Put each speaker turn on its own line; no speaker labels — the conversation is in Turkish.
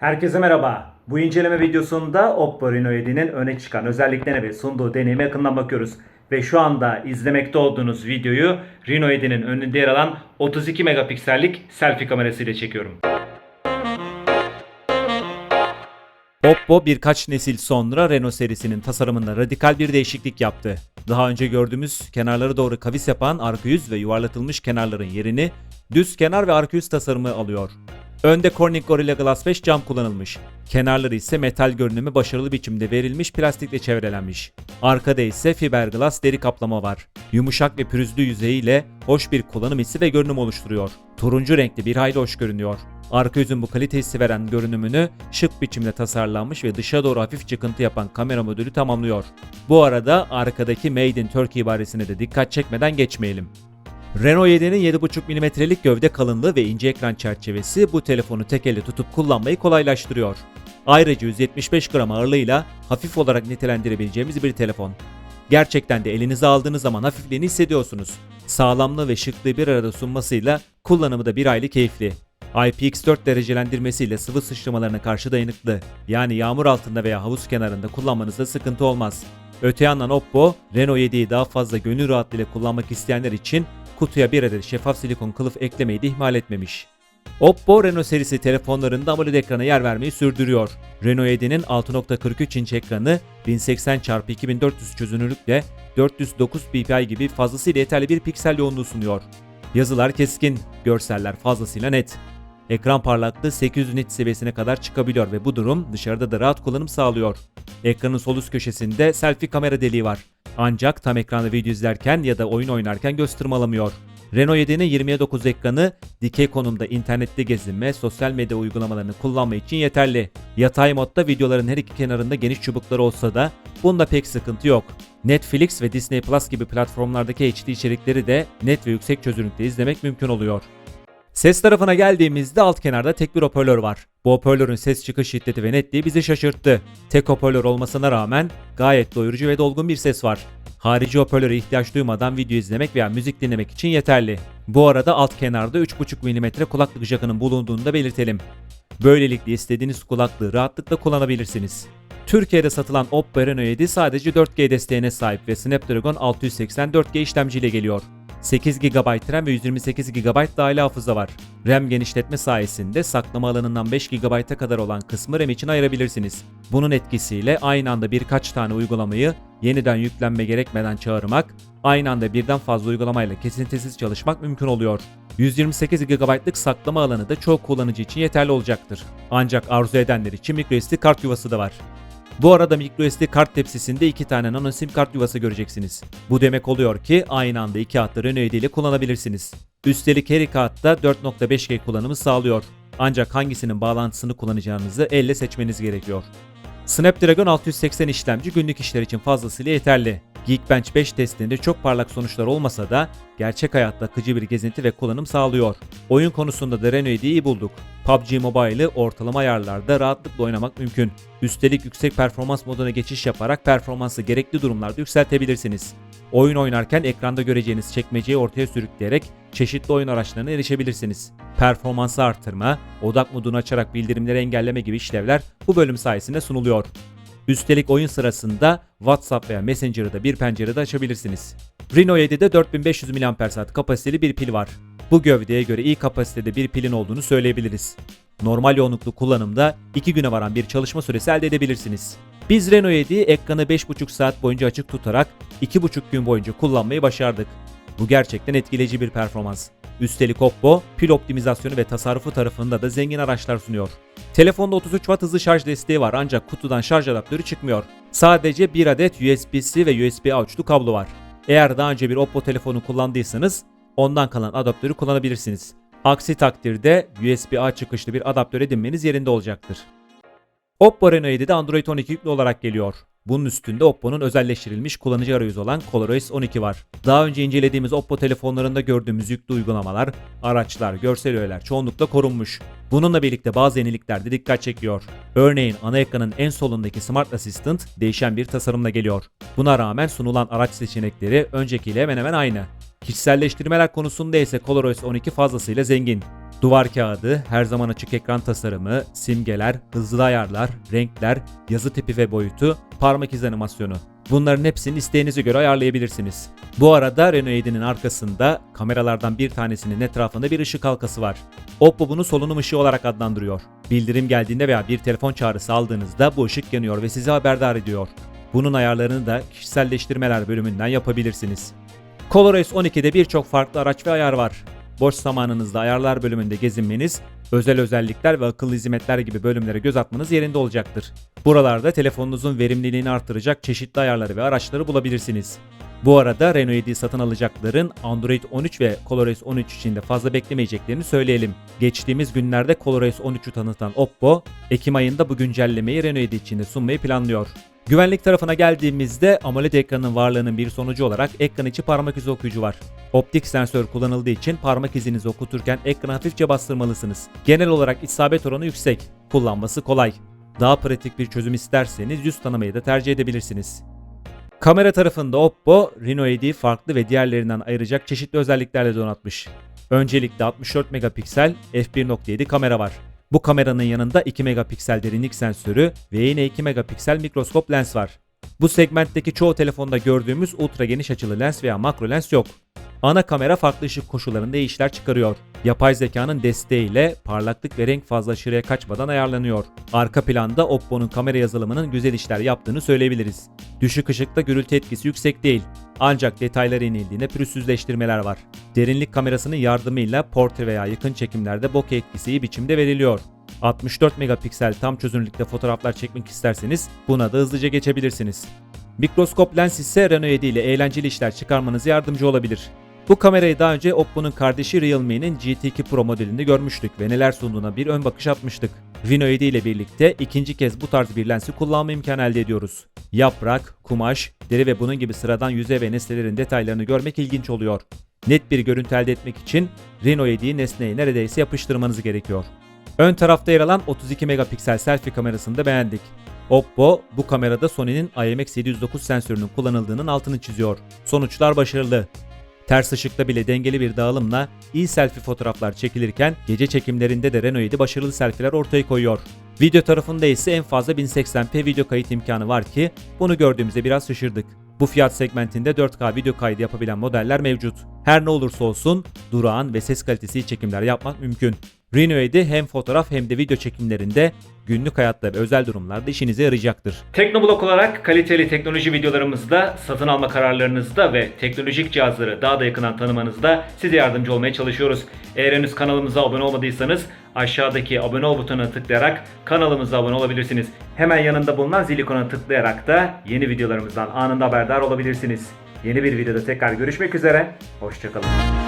Herkese merhaba. Bu inceleme videosunda Oppo Reno 7'nin öne çıkan özelliklerine ve sunduğu deneyime yakından bakıyoruz. Ve şu anda izlemekte olduğunuz videoyu Reno 7'nin önünde yer alan 32 megapiksellik selfie kamerasıyla çekiyorum. Oppo birkaç nesil sonra Renault serisinin tasarımında radikal bir değişiklik yaptı. Daha önce gördüğümüz kenarları doğru kavis yapan arka yüz ve yuvarlatılmış kenarların yerini düz kenar ve arka yüz tasarımı alıyor. Önde Corning Gorilla Glass 5 cam kullanılmış. Kenarları ise metal görünümü başarılı biçimde verilmiş plastikle çevrelenmiş. Arkada ise fiberglass deri kaplama var. Yumuşak ve pürüzlü yüzeyiyle hoş bir kullanım hissi ve görünüm oluşturuyor. Turuncu renkli bir hayli hoş görünüyor. Arka yüzün bu kalite hissi veren görünümünü şık biçimde tasarlanmış ve dışa doğru hafif çıkıntı yapan kamera modülü tamamlıyor. Bu arada arkadaki Made in Turkey ibaresine de dikkat çekmeden geçmeyelim. Renault 7'nin 7.5 mm'lik gövde kalınlığı ve ince ekran çerçevesi bu telefonu tek elle tutup kullanmayı kolaylaştırıyor. Ayrıca 175 gram ağırlığıyla hafif olarak nitelendirebileceğimiz bir telefon. Gerçekten de elinize aldığınız zaman hafifliğini hissediyorsunuz. Sağlamlığı ve şıklığı bir arada sunmasıyla kullanımı da bir aylık keyifli. IPX4 derecelendirmesiyle sıvı sıçramalarına karşı dayanıklı. Yani yağmur altında veya havuz kenarında kullanmanızda sıkıntı olmaz. Öte yandan Oppo, Reno 7'yi daha fazla gönül rahatlığıyla kullanmak isteyenler için kutuya bir adet şeffaf silikon kılıf eklemeyi de ihmal etmemiş. Oppo Reno serisi telefonlarında AMOLED ekrana yer vermeyi sürdürüyor. Reno 7'nin 6.43 inç ekranı 1080x2400 çözünürlükle 409 ppi gibi fazlasıyla yeterli bir piksel yoğunluğu sunuyor. Yazılar keskin, görseller fazlasıyla net. Ekran parlaklığı 800 nit seviyesine kadar çıkabiliyor ve bu durum dışarıda da rahat kullanım sağlıyor. Ekranın sol üst köşesinde selfie kamera deliği var. Ancak tam ekranda video izlerken ya da oyun oynarken göz tırmalamıyor. Renault 7'nin 20'ye 9 ekranı dikey konumda internette gezinme, sosyal medya uygulamalarını kullanma için yeterli. Yatay modda videoların her iki kenarında geniş çubukları olsa da bunda pek sıkıntı yok. Netflix ve Disney Plus gibi platformlardaki HD içerikleri de net ve yüksek çözünürlükte izlemek mümkün oluyor. Ses tarafına geldiğimizde alt kenarda tek bir hoparlör var. Bu hoparlörün ses çıkış şiddeti ve netliği bizi şaşırttı. Tek hoparlör olmasına rağmen gayet doyurucu ve dolgun bir ses var. Harici hoparlöre ihtiyaç duymadan video izlemek veya müzik dinlemek için yeterli. Bu arada alt kenarda 3.5 mm kulaklık jackının bulunduğunu da belirtelim. Böylelikle istediğiniz kulaklığı rahatlıkla kullanabilirsiniz. Türkiye'de satılan Oppo Reno 7 sadece 4G desteğine sahip ve Snapdragon 680 4G işlemciyle geliyor. 8 GB RAM ve 128 GB dahili hafıza var. RAM genişletme sayesinde saklama alanından 5 GB'a kadar olan kısmı RAM için ayırabilirsiniz. Bunun etkisiyle aynı anda birkaç tane uygulamayı yeniden yüklenme gerekmeden çağırmak, aynı anda birden fazla uygulamayla kesintisiz çalışmak mümkün oluyor. 128 GB'lık saklama alanı da çoğu kullanıcı için yeterli olacaktır. Ancak arzu edenler için microSD kart yuvası da var. Bu arada microSD kart tepsisinde iki tane nano sim kart yuvası göreceksiniz. Bu demek oluyor ki aynı anda iki hattı Renault 7 ile kullanabilirsiniz. Üstelik her iki hatta 4.5G kullanımı sağlıyor. Ancak hangisinin bağlantısını kullanacağınızı elle seçmeniz gerekiyor. Snapdragon 680 işlemci günlük işler için fazlasıyla yeterli. Geekbench 5 testinde çok parlak sonuçlar olmasa da gerçek hayatta akıcı bir gezinti ve kullanım sağlıyor. Oyun konusunda da Renault 7'yi iyi bulduk. PUBG Mobile'ı ortalama ayarlarda rahatlıkla oynamak mümkün. Üstelik yüksek performans moduna geçiş yaparak performansı gerekli durumlarda yükseltebilirsiniz. Oyun oynarken ekranda göreceğiniz çekmeceyi ortaya sürükleyerek çeşitli oyun araçlarına erişebilirsiniz. Performansı artırma, odak modunu açarak bildirimleri engelleme gibi işlevler bu bölüm sayesinde sunuluyor. Üstelik oyun sırasında WhatsApp veya Messenger'ı da bir pencerede açabilirsiniz. Reno 7'de 4500 mAh kapasiteli bir pil var. Bu gövdeye göre iyi kapasitede bir pilin olduğunu söyleyebiliriz. Normal yoğunluklu kullanımda 2 güne varan bir çalışma süresi elde edebilirsiniz. Biz Reno 7'yi ekranı 5,5 saat boyunca açık tutarak 2,5 gün boyunca kullanmayı başardık. Bu gerçekten etkileyici bir performans. Üstelik Oppo, pil optimizasyonu ve tasarrufu tarafında da zengin araçlar sunuyor. Telefonda 33 Watt hızlı şarj desteği var ancak kutudan şarj adaptörü çıkmıyor. Sadece bir adet USB-C ve USB-A uçlu kablo var. Eğer daha önce bir Oppo telefonu kullandıysanız ondan kalan adaptörü kullanabilirsiniz. Aksi takdirde USB-A çıkışlı bir adaptör edinmeniz yerinde olacaktır. Oppo Reno 7'de Android 12 yüklü olarak geliyor. Bunun üstünde Oppo'nun özelleştirilmiş kullanıcı arayüzü olan ColorOS 12 var. Daha önce incelediğimiz Oppo telefonlarında gördüğümüz yüklü uygulamalar, araçlar, görsel öğeler çoğunlukla korunmuş. Bununla birlikte bazı yenilikler de dikkat çekiyor. Örneğin ana ekranın en solundaki Smart Assistant değişen bir tasarımla geliyor. Buna rağmen sunulan araç seçenekleri öncekiyle hemen hemen aynı. Kişiselleştirmeler konusunda ise ColorOS 12 fazlasıyla zengin. Duvar kağıdı, her zaman açık ekran tasarımı, simgeler, hızlı ayarlar, renkler, yazı tipi ve boyutu, parmak izi animasyonu. Bunların hepsini isteğinize göre ayarlayabilirsiniz. Bu arada Renault 7'nin arkasında kameralardan bir tanesinin etrafında bir ışık halkası var. Oppo bunu solunum ışığı olarak adlandırıyor. Bildirim geldiğinde veya bir telefon çağrısı aldığınızda bu ışık yanıyor ve sizi haberdar ediyor. Bunun ayarlarını da kişiselleştirmeler bölümünden yapabilirsiniz. ColorOS 12'de birçok farklı araç ve ayar var. Boş zamanınızda ayarlar bölümünde gezinmeniz, özel özellikler ve akıllı hizmetler gibi bölümlere göz atmanız yerinde olacaktır. Buralarda telefonunuzun verimliliğini artıracak çeşitli ayarları ve araçları bulabilirsiniz. Bu arada Renault 7'yi satın alacakların Android 13 ve ColorOS 13 için de fazla beklemeyeceklerini söyleyelim. Geçtiğimiz günlerde ColorOS 13'ü tanıtan Oppo, Ekim ayında bu güncellemeyi Renault 7 için de sunmayı planlıyor. Güvenlik tarafına geldiğimizde AMOLED ekranın varlığının bir sonucu olarak ekran içi parmak izi okuyucu var. Optik sensör kullanıldığı için parmak izinizi okuturken ekranı hafifçe bastırmalısınız. Genel olarak isabet oranı yüksek, kullanması kolay. Daha pratik bir çözüm isterseniz yüz tanımayı da tercih edebilirsiniz. Kamera tarafında Oppo, Reno 7'yi farklı ve diğerlerinden ayıracak çeşitli özelliklerle donatmış. Öncelikle 64 megapiksel f1.7 kamera var. Bu kameranın yanında 2 megapiksel derinlik sensörü ve yine 2 megapiksel mikroskop lens var. Bu segmentteki çoğu telefonda gördüğümüz ultra geniş açılı lens veya makro lens yok. Ana kamera farklı ışık koşullarında işler çıkarıyor. Yapay zekanın desteğiyle parlaklık ve renk fazla aşırıya kaçmadan ayarlanıyor. Arka planda Oppo'nun kamera yazılımının güzel işler yaptığını söyleyebiliriz. Düşük ışıkta gürültü etkisi yüksek değil. Ancak detaylara inildiğinde pürüzsüzleştirmeler var. Derinlik kamerasının yardımıyla portre veya yakın çekimlerde bokeh etkisi iyi biçimde veriliyor. 64 megapiksel tam çözünürlükte fotoğraflar çekmek isterseniz buna da hızlıca geçebilirsiniz. Mikroskop lens ise Renault 7 ile eğlenceli işler çıkarmanıza yardımcı olabilir. Bu kamerayı daha önce Oppo'nun kardeşi Realme'nin GT2 Pro modelinde görmüştük ve neler sunduğuna bir ön bakış atmıştık. Reno 7 ile birlikte ikinci kez bu tarz bir lensi kullanma imkanı elde ediyoruz. Yaprak, kumaş, deri ve bunun gibi sıradan yüzey ve nesnelerin detaylarını görmek ilginç oluyor. Net bir görüntü elde etmek için Reno 7'yi nesneye neredeyse yapıştırmanız gerekiyor. Ön tarafta yer alan 32 megapiksel selfie kamerasını da beğendik. Oppo bu kamerada Sony'nin IMX709 sensörünün kullanıldığının altını çiziyor. Sonuçlar başarılı. Ters ışıkta bile dengeli bir dağılımla iyi selfie fotoğraflar çekilirken gece çekimlerinde de Renault 7 başarılı selfieler ortaya koyuyor. Video tarafında ise en fazla 1080p video kayıt imkanı var ki bunu gördüğümüzde biraz şaşırdık. Bu fiyat segmentinde 4K video kaydı yapabilen modeller mevcut. Her ne olursa olsun durağan ve ses kalitesi çekimler yapmak mümkün. 7 hem fotoğraf hem de video çekimlerinde günlük hayatta ve özel durumlarda işinize yarayacaktır. Teknoblog olarak kaliteli teknoloji videolarımızda, satın alma kararlarınızda ve teknolojik cihazları daha da yakından tanımanızda size yardımcı olmaya çalışıyoruz. Eğer henüz kanalımıza abone olmadıysanız aşağıdaki abone ol butonuna tıklayarak kanalımıza abone olabilirsiniz. Hemen yanında bulunan zil ikonuna tıklayarak da yeni videolarımızdan anında haberdar olabilirsiniz. Yeni bir videoda tekrar görüşmek üzere. Hoşçakalın.